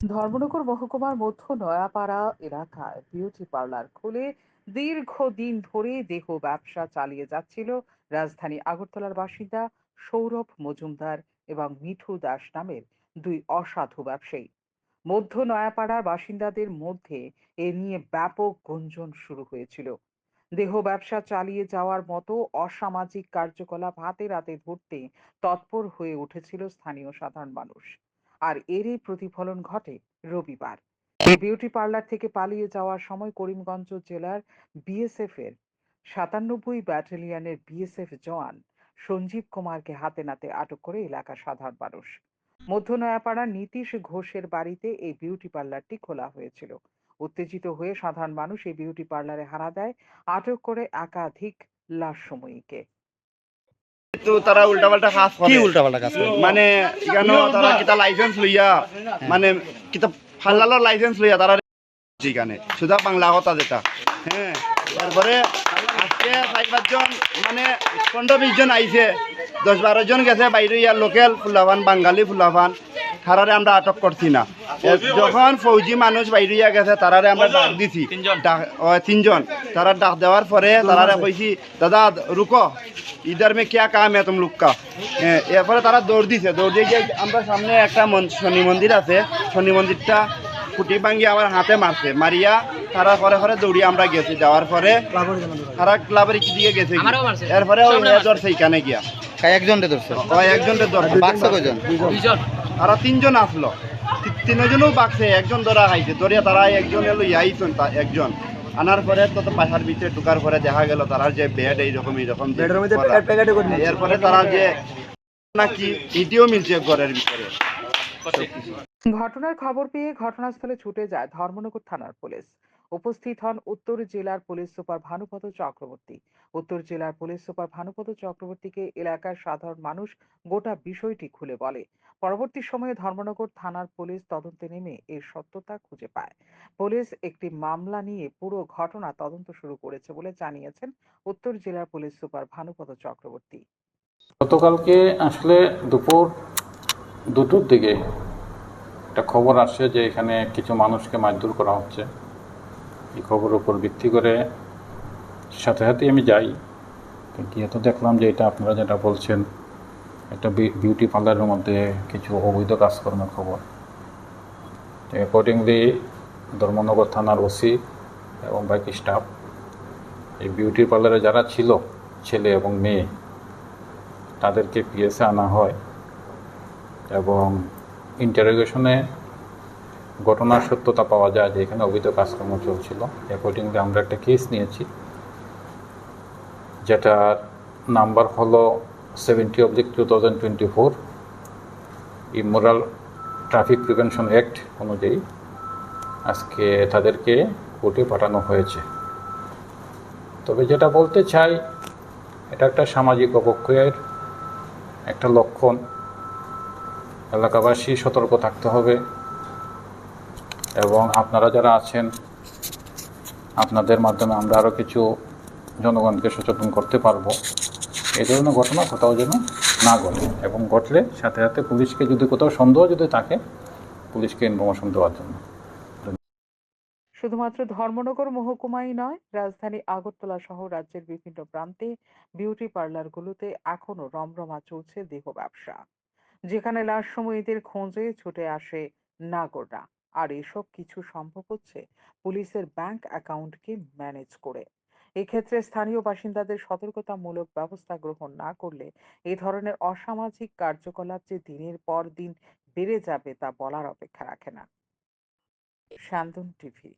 ধর্মনগর মহকুমার মধ্য নয়াপাড়া এলাকায় বিউটি পার্লার খুলে দীর্ঘদিন ধরে দেহ ব্যবসা চালিয়ে যাচ্ছিল রাজধানী আগরতলার বাসিন্দা সৌরভ মজুমদার এবং মিঠু দাস নামের দুই অসাধু ব্যবসায়ী। মধ্য নয়াপাড়ার বাসিন্দাদের মধ্যে এ নিয়ে ব্যাপক গুঞ্জন শুরু হয়েছিল। দেহ ব্যবসা চালিয়ে যাওয়ার মতো অসামাজিক কার্যকলাপ হাতে রাতে ধরতে তৎপর হয়ে উঠেছিল স্থানীয় সাধারণ মানুষ। আর এরই প্রতিফলন ঘটে রবিবার। বিউটি পার্লার থেকে পালিয়ে যাওয়ার সময় করিমগঞ্জ জেলার বিএসএফ এর সাতানব্বই ব্যাটালিয়নের বিএসএফ জওয়ান সঞ্জীব কুমারকে হাতে নাতে আটক করে এলাকার সাধারণ মানুষ। মধ্য নয়াপাড়ার নীতিশ ঘোষের বাড়িতে এই বিউটি পার্লারটি খোলা হয়েছিল। উত্তেজিত হয়ে সাধারণ মানুষ এই বিউটি পার্লারে হানা দেয় আটক করে একাধিক লাশময়ীকে তো তারা উল্টাপাল্টা কাজ কি করে উল্টাপাল্টা কাজ করে? মানে কেন তারা কিতা লাইসেন্স লইয়া মানে কিতা ফাল্লালোর লাইসেন্স লইয়া তারা যেখানে সুধা বাংলা কথা যেটা। হ্যাঁ তারপরে আজকে চার পাঁচজন মানে পনেরো বিশ জন আইছে দশ বারো জন গেছে বাইরে ইয়ার লোকাল ফুলাফান বাঙালি ফুলাফান তারারে আমরা আটক করছি না। যখন ফৌজি মানুষ বাইরে ইয়া গেছে তারারে আমরা ডাক দিছি। তিনজন। তারা ডাক দেওয়ার পরে তারারে কইছি দাদা রুকো। ইধার মে ক্যা কাম হ্যাঁ তুমলুক কা এরপরে তারা দৌড় দিছে দৌড় দিয়ে গিয়ে আমরা সামনে একটা শনি মন্দির আছে শনি মন্দিরটা খুঁটি ভাঙ্গি আমার হাতে মারছে মারিয়া তারা পরে পরে দৌড়িয়ে আমরা গেছি যাওয়ার পরে তারা ক্লাবের দিকে গেছে এরপরে ওই ধরছে এখানে গিয়া একজন ধরছে তারা তিনজন আসলো তিনজনও একজন ধরা হাইছে ধরিয়া তারা একজন এলো ইয়াইছেন একজন আনার পরে তো তো পাশার ভিতরে ঢুকার পরে দেখা গেল তারা যে বেড এইরকম এইরকম। এরপরে তারা যে নাকি ভিডিও মিলছে ঘরের ভিতরে। ঘটনার খবর পেয়ে ঘটনাস্থলে ছুটে যায় ধর্মনগর থানার পুলিশ। উপস্থিত হন উত্তর জেলার পুলিশ সুপার ভানুপদ চক্রবর্তী। উত্তর জেলার পুলিশ সুপার ভানুপদ চক্রবর্তীকে এলাকার সাধারণ মানুষ গোটা বিষয়টি খুলে বলে। পরবর্তী সময়ে ধর্মনগর থানার পুলিশ তদন্তে নেমে এর সত্যতা খুঁজে পায়। পুলিশ একটি মামলা নিয়ে পুরো ঘটনা তদন্ত শুরু করেছে বলে জানিয়েছেন উত্তর জেলার পুলিশ সুপার ভানুপদ চক্রবর্তী। গতকালকে আসলে দুপুর দুটোর দিকে একটা খবর আসে যে এখানে কিছু মানুষকে মারধর করা হচ্ছে। এই খবরের উপর ভিত্তি করে সাথে সাথে আমি যাই। গিয়ে তো দেখলাম যে এটা আপনারা যেটা বলছেন, একটা বিউটি পার্লারের মধ্যে কিছু অবৈধ কাজকর্মের খবর। অ্যাকর্ডিংলি ধর্মনগর থানার ওসি এবং বাকি স্টাফ এই বিউটি পার্লারে যারা ছিল, ছেলে এবং মেয়ে, তাদেরকে পিএসে আনা হয়। এবং ইন্টারোগেশনে ঘটনার সত্যতা পাওয়া যায় যে এখানে অবৈধ কাজকর্ম চলছিল। অ্যাকর্ডিংলি আমরা একটা কেস নিয়েছি, যেটার নাম্বার হলো seventy oblique two thousand twenty four immoral traffic prevention act অনুযায়ী আজকে তাদেরকে কোর্টে পাঠানো হয়েছে। তবে যেটা বলতে চাই, এটা একটা সামাজিক অবক্ষয়ের একটা লক্ষণ। এলাকাবাসী সতর্ক থাকতে হবে। এবং আপনারা যারা আছেন, আপনাদের মাধ্যমে আমরা আরও কিছু জনগণকে সচেতন করতে পারব। এই ধরনের ঘটনা কোথাও যেন না ঘটে এবং ঘটলে সাথে সাথে পুলিশকে যদি কোথাও সন্দেহ যদি থাকে, পুলিশকে ইনফরমেশন দেওয়ার জন্য। শুধুমাত্র ধর্মনগর মহকুমাই নয়, রাজধানী আগরতলা সহ রাজ্যের বিভিন্ন প্রান্তে বিউটি পার্লারগুলোতে এখনও রমরমা চলছে দেহ ব্যবসা। যেখানে লাশ সময়ীদের খোঁজে ছুটে আসে নাগররা। আর এসব কিছু সম্ভব হচ্ছে পুলিশের ব্যাংক অ্যাকাউন্টকে ম্যানেজ করে। এক্ষেত্রে স্থানীয় বাসিন্দাদের সতর্কতামূলক ব্যবস্থা গ্রহণ না করলে এ ধরনের অসামাজিক কার্যকলাপ যে দিনের পর দিন বেড়ে যাবে তা বলার অপেক্ষা রাখে না। শান্তন টিভি